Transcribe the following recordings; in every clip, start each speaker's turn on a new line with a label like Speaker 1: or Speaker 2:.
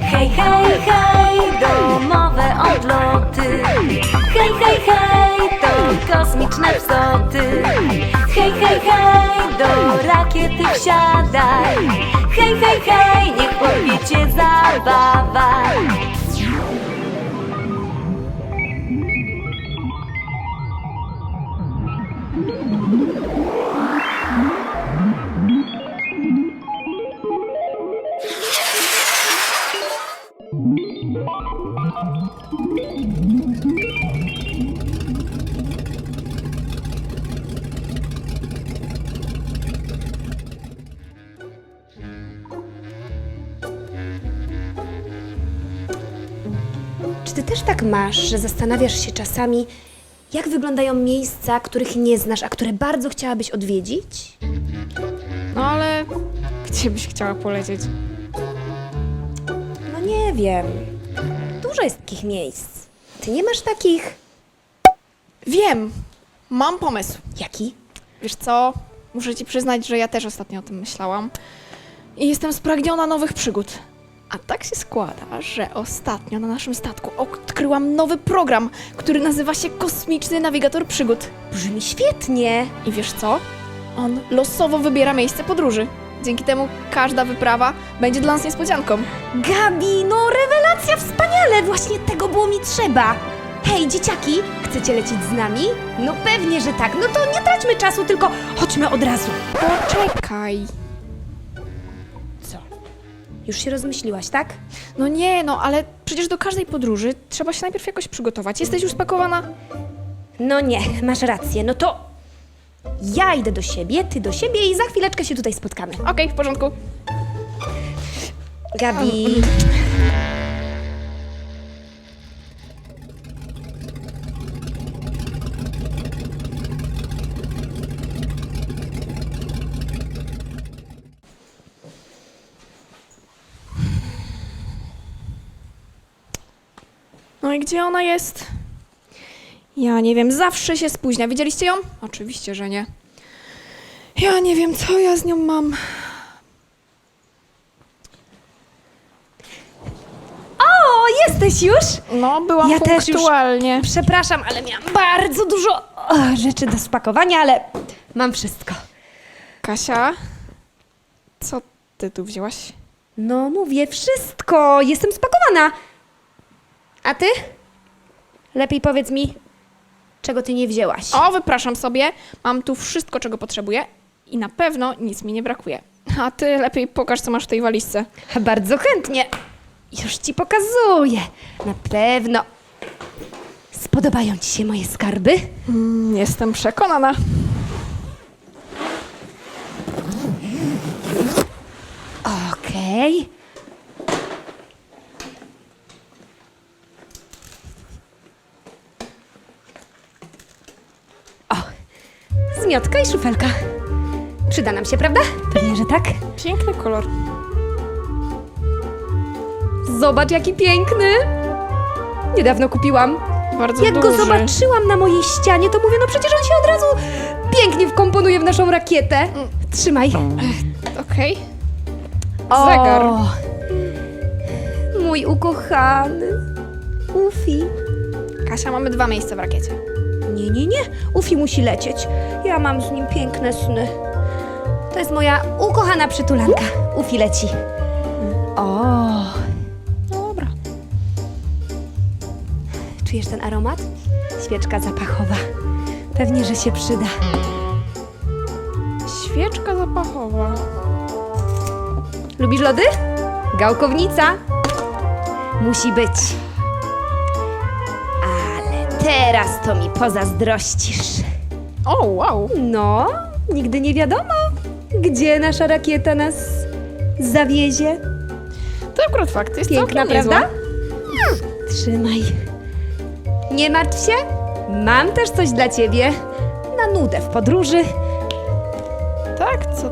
Speaker 1: Hej, hej, hej, domowe odloty. Hej, hej, hej, to kosmiczne psoty. Hej, hej, hej, do rakiety wsiadaj. Hej, hej, hej, niech powie cię zabawa.
Speaker 2: Masz, że zastanawiasz się czasami, jak wyglądają miejsca, których nie znasz, a które bardzo chciałabyś odwiedzić?
Speaker 3: No ale gdzie byś chciała polecieć?
Speaker 2: No nie wiem. Dużo jest takich miejsc. Ty nie masz takich.
Speaker 3: Wiem, mam pomysł.
Speaker 2: Jaki?
Speaker 3: Wiesz co? Muszę ci przyznać, że ja też ostatnio o tym myślałam. I jestem spragniona nowych przygód. A tak się składa, że ostatnio na naszym statku odkryłam nowy program, który nazywa się Kosmiczny Nawigator Przygód.
Speaker 2: Brzmi świetnie.
Speaker 3: I wiesz co? On losowo wybiera miejsce podróży. Dzięki temu każda wyprawa będzie dla nas niespodzianką.
Speaker 2: Gabi, no rewelacja, wspaniale! Właśnie tego było mi trzeba. Hej, dzieciaki, chcecie lecieć z nami? No pewnie, że tak. No to nie traćmy czasu, tylko chodźmy od razu.
Speaker 3: Poczekaj.
Speaker 2: Już się rozmyśliłaś, tak?
Speaker 3: No nie, no ale przecież do każdej podróży trzeba się najpierw jakoś przygotować. Jesteś już spakowana?
Speaker 2: No nie, masz rację. No to ja idę do siebie, ty do siebie i za chwileczkę się tutaj spotkamy.
Speaker 3: Okej, w porządku.
Speaker 2: Gabi.
Speaker 3: No i gdzie ona jest? Ja nie wiem, zawsze się spóźnia. Widzieliście ją? Oczywiście, że nie. Ja nie wiem, co ja z nią mam.
Speaker 2: O, jesteś już?
Speaker 3: No, byłam
Speaker 2: Ja też już-
Speaker 3: punktualnie.
Speaker 2: Przepraszam, ale miałam bardzo dużo o, rzeczy do spakowania, ale mam wszystko.
Speaker 3: Kasia, co ty tu wzięłaś?
Speaker 2: No, mówię wszystko. Jestem spakowana. A ty? Lepiej powiedz mi, czego ty nie wzięłaś.
Speaker 3: O, wypraszam sobie. Mam tu wszystko, czego potrzebuję i na pewno nic mi nie brakuje. A ty lepiej pokaż, co masz w tej walizce.
Speaker 2: Bardzo chętnie. Już ci pokazuję. Na pewno. Spodobają ci się moje skarby?
Speaker 3: Mm, Jestem przekonana.
Speaker 2: Okej. Zmiotka i szufelka. Przyda nam się, prawda? Pewnie, że tak.
Speaker 3: Piękny kolor.
Speaker 2: Zobacz, jaki piękny. Niedawno kupiłam.
Speaker 3: Bardzo
Speaker 2: Jak
Speaker 3: duży.
Speaker 2: go zobaczyłam na mojej ścianie, to mówię, no przecież on się od razu pięknie wkomponuje w naszą rakietę. Trzymaj.
Speaker 3: Okej.
Speaker 2: O,
Speaker 3: Zegar.
Speaker 2: Mój ukochany. Ufi.
Speaker 3: Kasia, mamy dwa miejsca w rakiecie.
Speaker 2: Nie, nie, nie. Ufi musi lecieć. Ja mam z nim piękne sny. To jest moja ukochana przytulanka. Ufi leci. O,
Speaker 3: Dobra.
Speaker 2: czujesz ten aromat? Świeczka zapachowa. Pewnie, że się przyda.
Speaker 3: Świeczka zapachowa.
Speaker 2: Lubisz lody? Gałkownica. Musi być. Teraz to mi pozazdrościsz.
Speaker 3: O, wow.
Speaker 2: No, nigdy nie wiadomo, gdzie nasza rakieta nas zawiezie.
Speaker 3: To akurat fakt. Jest
Speaker 2: Piękna,
Speaker 3: całkiem niezła.
Speaker 2: prawda? Trzymaj. Nie martw się, mam też coś dla ciebie. Na nudę w podróży.
Speaker 3: Tak, co?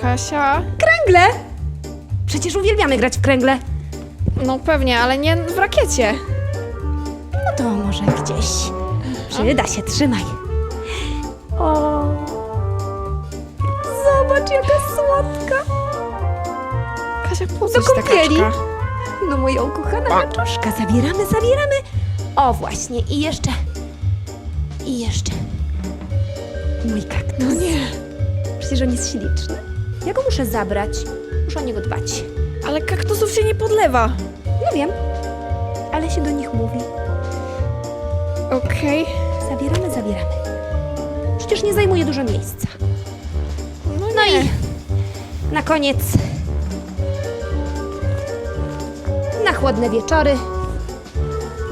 Speaker 3: Kasia?
Speaker 2: Kręgle! Przecież uwielbiamy grać w kręgle.
Speaker 3: No pewnie, ale nie w rakiecie.
Speaker 2: No to może gdzieś. Przyda się, trzymaj. O, zobacz jaka słodka.
Speaker 3: Kasia, po
Speaker 2: Do
Speaker 3: coś ta
Speaker 2: kąpieli.
Speaker 3: kaczka?
Speaker 2: No moja ukochana kaczuszka, zabieramy, zabieramy. O właśnie, i jeszcze, i jeszcze. Mój kaktus.
Speaker 3: No nie.
Speaker 2: Przecież on jest śliczny. Ja go muszę zabrać, muszę o niego dbać.
Speaker 3: Ale kaktusów się nie podlewa.
Speaker 2: Nie wiem, ale się do nich mówi.
Speaker 3: Okej.
Speaker 2: Zabieramy, zabieramy. Przecież nie zajmuje dużo miejsca.
Speaker 3: No,
Speaker 2: No i na koniec na chłodne wieczory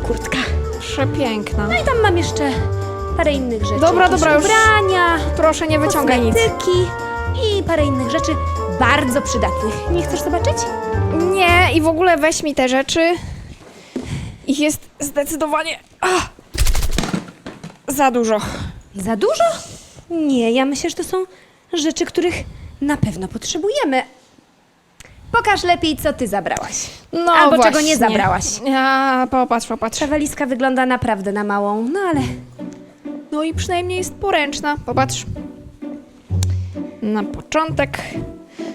Speaker 2: kurtka.
Speaker 3: Przepiękna.
Speaker 2: No i tam mam jeszcze parę innych rzeczy.
Speaker 3: Dobra,
Speaker 2: Jakieś
Speaker 3: dobra, już
Speaker 2: ubrania,
Speaker 3: Proszę, nie wyciągaj nic.
Speaker 2: kosmetyki i parę innych rzeczy bardzo przydatnych. Nie chcesz zobaczyć?
Speaker 3: Nie, i w ogóle weź mi te rzeczy. Ich jest zdecydowanie za dużo.
Speaker 2: Za dużo? Nie, ja myślę, że to są rzeczy, których na pewno potrzebujemy. Pokaż lepiej, co ty zabrałaś.
Speaker 3: No
Speaker 2: Albo
Speaker 3: właśnie.
Speaker 2: czego nie zabrałaś.
Speaker 3: A, popatrz, popatrz.
Speaker 2: Ta walizka wygląda naprawdę na małą, no ale
Speaker 3: No i przynajmniej jest poręczna. Popatrz. Na początek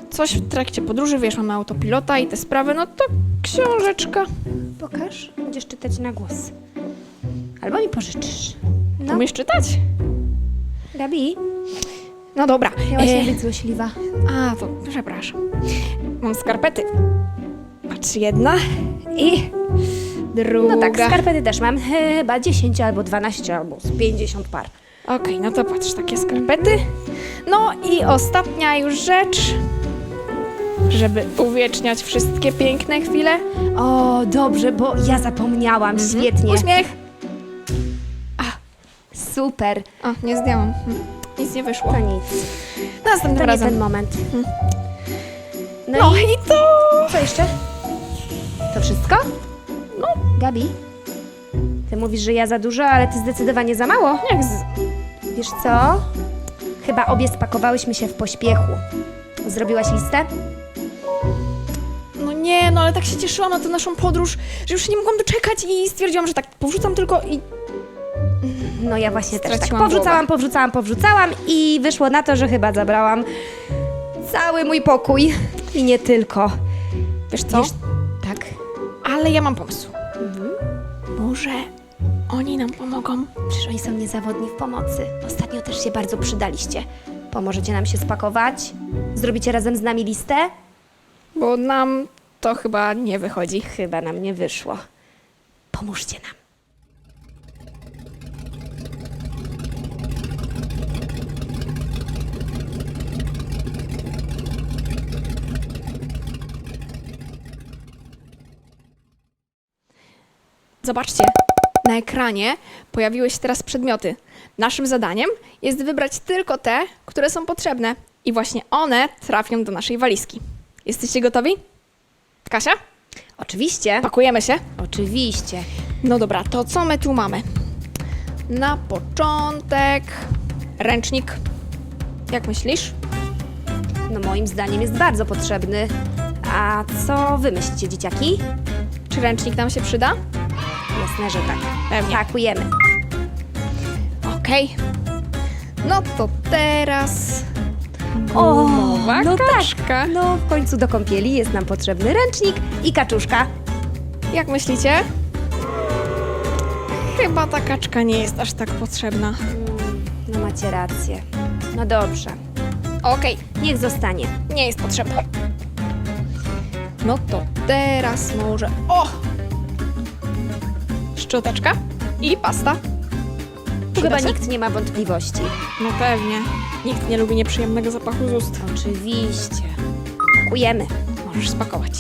Speaker 3: coś w trakcie podróży, wiesz, mamy autopilota i te sprawy, no to książeczka.
Speaker 2: pokaż. Będziesz czytać na głos. Albo mi pożyczysz. No,
Speaker 3: Umiesz czytać?
Speaker 2: Gabi,
Speaker 3: No dobra.
Speaker 2: miałaś
Speaker 3: E,
Speaker 2: nie być złośliwa.
Speaker 3: A, to przepraszam. Mam skarpety. Patrz, jedna i druga.
Speaker 2: No tak, skarpety też mam. Chyba 10 albo 12 albo z 50 par.
Speaker 3: Okej, no to patrz, takie skarpety. No i ostatnia już rzecz, żeby uwieczniać wszystkie piękne chwile.
Speaker 2: O, dobrze, bo ja zapomniałam. Świetnie.
Speaker 3: Uśmiech.
Speaker 2: Super.
Speaker 3: O, nie zdjęłam. Hm, Nic nie wyszło.
Speaker 2: To nic.
Speaker 3: Następnym
Speaker 2: To nie
Speaker 3: razem.
Speaker 2: ten moment. No,
Speaker 3: No
Speaker 2: i
Speaker 3: i to...
Speaker 2: co jeszcze? To wszystko? No. Gabi, ty mówisz, że ja za dużo, ale ty zdecydowanie za mało.
Speaker 3: Jak z...
Speaker 2: Wiesz co? Chyba obie spakowałyśmy się w pośpiechu. Zrobiłaś listę?
Speaker 3: No nie, no ale tak się cieszyłam na tę naszą podróż, że już się nie mogłam doczekać i stwierdziłam, że tak powrzucam tylko i...
Speaker 2: No ja właśnie też tak
Speaker 3: Straciłam
Speaker 2: powrzucałam, powrzucałam, powrzucałam i wyszło na to, że chyba zabrałam cały mój pokój. I nie tylko.
Speaker 3: Wiesz co?
Speaker 2: Wiesz, tak.
Speaker 3: Ale ja mam pomysł. Może oni nam pomogą?
Speaker 2: Przecież oni są niezawodni w pomocy. Ostatnio też się bardzo przydaliście. Pomożecie nam się spakować? Zrobicie razem z nami listę?
Speaker 3: Bo nam to chyba nie wychodzi.
Speaker 2: Chyba nam nie wyszło. Pomóżcie nam.
Speaker 3: Zobaczcie, na ekranie pojawiły się teraz przedmioty. Naszym zadaniem jest wybrać tylko te, które są potrzebne. I właśnie one trafią do naszej walizki. Jesteście gotowi? Kasia?
Speaker 2: Oczywiście.
Speaker 3: Pakujemy się.
Speaker 2: Oczywiście.
Speaker 3: No dobra, to co my tu mamy? Na początek ręcznik. Jak myślisz?
Speaker 2: No moim zdaniem jest bardzo potrzebny. A co wy myślicie, dzieciaki?
Speaker 3: Czy ręcznik nam się przyda?
Speaker 2: Jasne, że tak.
Speaker 3: Pewnie.
Speaker 2: Pakujemy.
Speaker 3: Okej. No to teraz
Speaker 2: O,
Speaker 3: gumowa
Speaker 2: no tak.
Speaker 3: kaczka.
Speaker 2: No w końcu do kąpieli jest nam potrzebny ręcznik i kaczuszka.
Speaker 3: Jak myślicie? Chyba ta kaczka nie jest aż tak potrzebna.
Speaker 2: No macie rację. No dobrze.
Speaker 3: Okej,
Speaker 2: Niech zostanie.
Speaker 3: nie jest potrzebna. No to teraz może. O! Szczoteczka i pasta.
Speaker 2: Tu chyba
Speaker 3: się?
Speaker 2: nikt nie ma wątpliwości.
Speaker 3: No pewnie. Nikt nie lubi nieprzyjemnego zapachu z ust.
Speaker 2: Oczywiście. Pakujemy.
Speaker 3: Możesz spakować.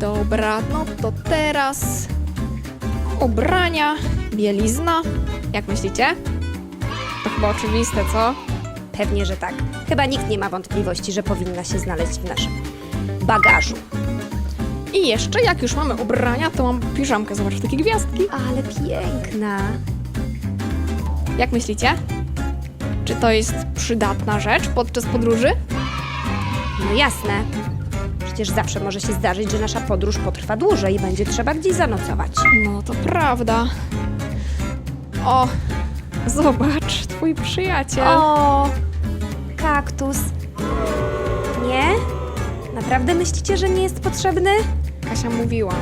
Speaker 3: Dobra, no to teraz ubrania, bielizna. Jak myślicie? To chyba oczywiste, co?
Speaker 2: Pewnie, że tak. Chyba nikt nie ma wątpliwości, że powinna się znaleźć w naszym bagażu.
Speaker 3: I jeszcze, jak już mamy ubrania, to mam piżamkę. Zobacz, takie gwiazdki.
Speaker 2: Ale piękna.
Speaker 3: Jak myślicie? Czy to jest przydatna rzecz podczas podróży?
Speaker 2: No jasne. Przecież zawsze może się zdarzyć, że nasza podróż potrwa dłużej i będzie trzeba gdzieś zanocować.
Speaker 3: No to prawda. O, zobacz, twój przyjaciel.
Speaker 2: O, kaktus. Naprawdę myślicie, że nie jest potrzebny?
Speaker 3: Kasia mówiła.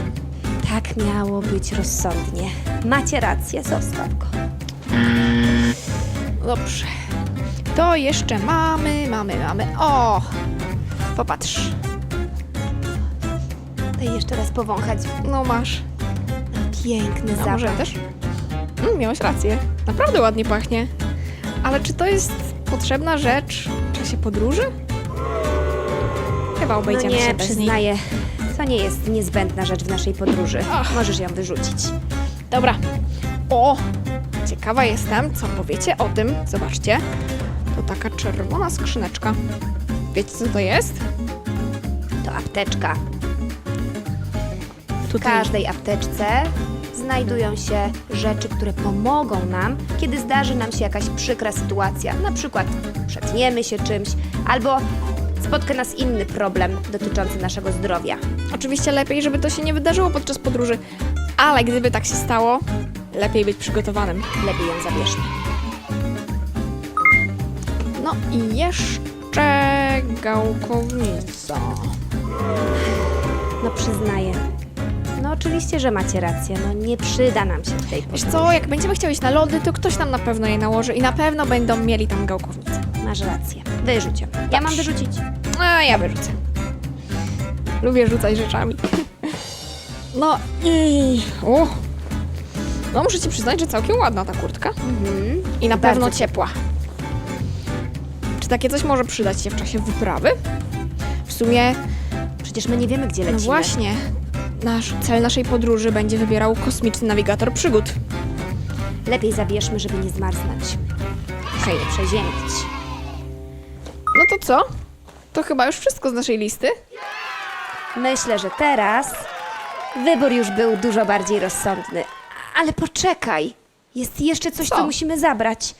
Speaker 2: Tak miało być rozsądnie. Macie rację, zostaw go.
Speaker 3: Dobrze. To jeszcze mamy, mamy, mamy. O! Popatrz.
Speaker 2: Daj jeszcze raz powąchać.
Speaker 3: No masz.
Speaker 2: Piękny
Speaker 3: A
Speaker 2: zapach.
Speaker 3: może też? Mm, miałeś rację. Naprawdę ładnie pachnie. Ale czy to jest potrzebna rzecz w czasie podróży? Chyba
Speaker 2: No
Speaker 3: obejdziemy
Speaker 2: nie,
Speaker 3: się bez niej.
Speaker 2: przyznaję. To nie jest niezbędna rzecz w naszej podróży.
Speaker 3: Ach.
Speaker 2: Możesz ją wyrzucić.
Speaker 3: Dobra. O! Ciekawa jestem, co powiecie o tym. Zobaczcie. To taka czerwona skrzyneczka. Wiecie, co to jest?
Speaker 2: To apteczka. W
Speaker 3: Tutaj
Speaker 2: każdej apteczce znajdują się rzeczy, które pomogą nam, kiedy zdarzy nam się jakaś przykra sytuacja. Na przykład przetniemy się czymś, albo spotka nas inny problem dotyczący naszego zdrowia.
Speaker 3: Oczywiście lepiej, żeby to się nie wydarzyło podczas podróży, ale gdyby tak się stało, lepiej być przygotowanym.
Speaker 2: Lepiej ją zabierzmy.
Speaker 3: No i jeszcze gałkownica.
Speaker 2: No przyznaję. No oczywiście, że macie rację. No nie przyda nam się w tej
Speaker 3: Wiesz
Speaker 2: podróży.
Speaker 3: co, jak będziemy chcieli iść na lody, to ktoś nam na pewno je nałoży i na pewno będą mieli tam gałkownicę.
Speaker 2: Masz rację. Wyrzuć ją. Ja mam wyrzucić.
Speaker 3: A ja wyrzucę. Lubię rzucać rzeczami. No i... O! No muszę ci przyznać, że całkiem ładna ta kurtka.
Speaker 2: Mhm.
Speaker 3: I na
Speaker 2: Bardzo
Speaker 3: pewno ciepła. Czy takie coś może przydać się w czasie wyprawy? W sumie,
Speaker 2: Przecież my nie wiemy, gdzie
Speaker 3: no
Speaker 2: lecimy.
Speaker 3: właśnie, nasz cel naszej podróży będzie wybierał kosmiczny nawigator przygód.
Speaker 2: Lepiej zabierzmy, żeby nie zmarznąć.
Speaker 3: Hej,
Speaker 2: Nie przeziębić.
Speaker 3: To co? To chyba już wszystko z naszej listy.
Speaker 2: Myślę, że teraz wybór już był dużo bardziej rozsądny. Ale poczekaj. Jest jeszcze coś, co,
Speaker 3: Co?
Speaker 2: musimy zabrać.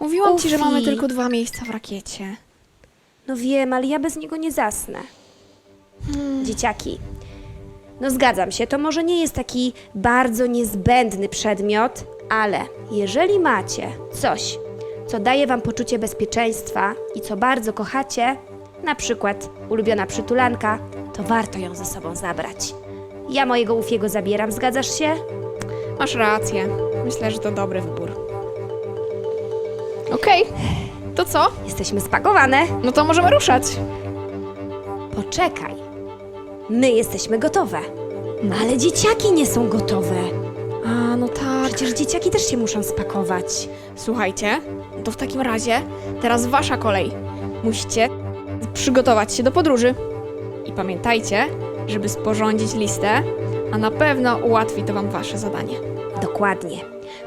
Speaker 3: Mówiłam ci, że
Speaker 2: Ufi.
Speaker 3: mamy tylko dwa miejsca w rakiecie.
Speaker 2: No wiem, ale ja bez niego nie zasnę. Dzieciaki. No zgadzam się, to może nie jest taki bardzo niezbędny przedmiot, ale jeżeli macie coś, co daje wam poczucie bezpieczeństwa i co bardzo kochacie, na przykład ulubiona przytulanka, to warto ją ze sobą zabrać. Ja mojego Ufiego zabieram, zgadzasz się?
Speaker 3: Masz rację. Myślę, że to dobry wybór. Okej, to co?
Speaker 2: Jesteśmy spakowane.
Speaker 3: No to możemy ruszać.
Speaker 2: Poczekaj. My jesteśmy gotowe. Ale dzieciaki nie są gotowe.
Speaker 3: A, no tak.
Speaker 2: Przecież dzieciaki też się muszą spakować.
Speaker 3: Słuchajcie, to w takim razie teraz wasza kolej. Musicie przygotować się do podróży. I pamiętajcie, żeby sporządzić listę, a na pewno ułatwi to wam wasze zadanie.
Speaker 2: Dokładnie.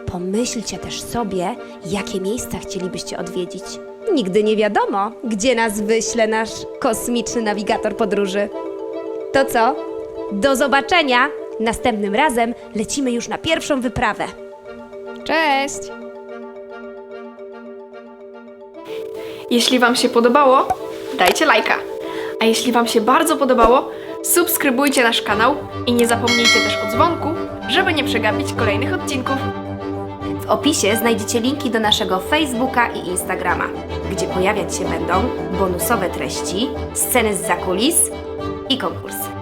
Speaker 2: Pomyślcie też sobie, jakie miejsca chcielibyście odwiedzić. Nigdy nie wiadomo, gdzie nas wyśle nasz kosmiczny nawigator podróży. To co? Do zobaczenia! Następnym razem lecimy już na pierwszą wyprawę.
Speaker 3: Cześć! Jeśli Wam się podobało, dajcie lajka. A jeśli Wam się bardzo podobało, subskrybujcie nasz kanał i nie zapomnijcie też o dzwonku, żeby nie przegapić kolejnych odcinków.
Speaker 2: W opisie znajdziecie linki do naszego Facebooka i Instagrama, gdzie pojawiać się będą bonusowe treści, sceny z zakulis i konkursy.